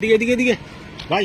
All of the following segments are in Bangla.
এদিকে এদিকে এদিকে ভাই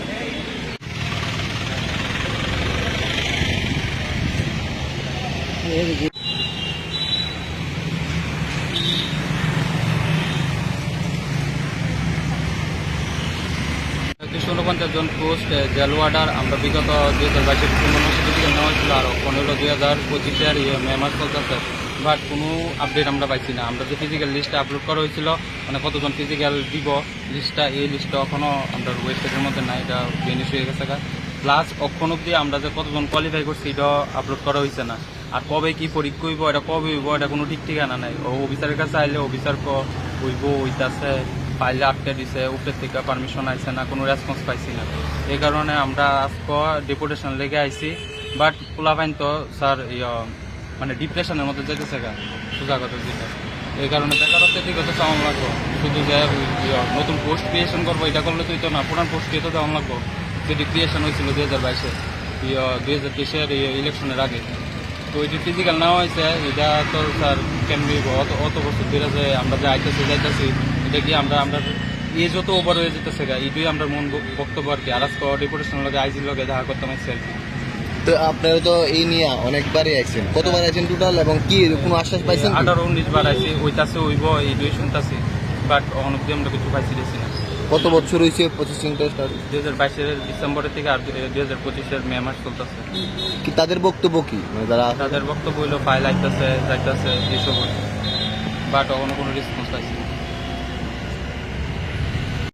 উনপঞ্চাশ জন পোস্ট জেল ওয়ার্ডার। আমরা বিগত দুই হাজার বাইশের পূর্ণমাসে থেকে নেওয়া হয়েছিল আরও পনেরো দুই হাজার পঁচিশের ইয়ে মে মাস চলতেছে বাট কোনো আপডেট আমরা পাইছি না। আমরা যে ফিজিক্যাল লিস্টটা আপলোড করা হয়েছিল মানে কতজন ফিজিক্যাল দিব লিস্টটা এই লিস্টটা এখনও আমরা ওয়েবসাইটের মধ্যে নাই। এটা বেনিশ হয়ে গেছে প্লাস অক্ষণ অব্দি আমরা যে কতজন কোয়ালিফাই করছি, এটাও আপলোড করা হয়েছে না। আর কবে কি পরীক্ষা হইব, এটা কবে হইব, এটা কোনো ঠিক ঠিকানা নাই। ও অফিসারের কাছে আইলে অফিসার ক, হইব, হইতাছে পাইলে আটকে দিছে, উপরের থেকে পারমিশন আইছে না, কোনো রেসপন্স পাইছি না। এই কারণে আমরা আজকে ডেপুটেশন লেগে আইছি বাট পোলাপাইন তো স্যার মানে ডিপ্রেশনের মধ্যে যেতেছে গা সোজা কথা যেটা। এই কারণে বেকারত্বের দিকে তো চাওয়ান লাগবো। শুধু যে নতুন পোস্ট ক্রিয়েশন করব, এটা করলে তুই তো না, পুরান পোস্ট দিয়ে তো দেওয়ান লাগবো। যেটি ক্রিয়েশন হয়েছিল দুই হাজার বাইশে দুই হাজার তেইশের ইলেকশনের আগে। তো এটি ফিজিক্যাল নেওয়া হয়েছে এটা তো স্যার কেমনি অত অত বছর ধরে যে আমরা যে আইতেছি যাইতেছি এটা কি আমরা আমরা এ যত ওভার হয়ে যেতেছে গা এটাই আমরা মন বক্তব্য আর কি। আর আজকে ডেপুটেশন লগে আইজির লগে দেখা করতাম সেলফি তো আপনারা তো এই নিয়ে অনেকবারই আছেন কতবার আছেন টোটাল এবং কি কোনো আশ্বাস পাইছেন? আঠারো উনিশ বার আইসি ওইটাছে ওইব এইটাই শুনতাছি বাট অন অব্দি আমরা কিছু পাইছি না। কত বছর হয়েছে প্রসেসিংটা স্টার্ট দুই হাজার বাইশের ডিসেম্বরের থেকে আর দুই হাজার পঁচিশের মে মাস চলতেছে। কি তাদের বক্তব্য কি? মানে যারা তাদের বক্তব্য হইল ফাইল আইতেছে যাইতেছে এইসব বাট অন্য কোনো রেসপন্স পাইছি।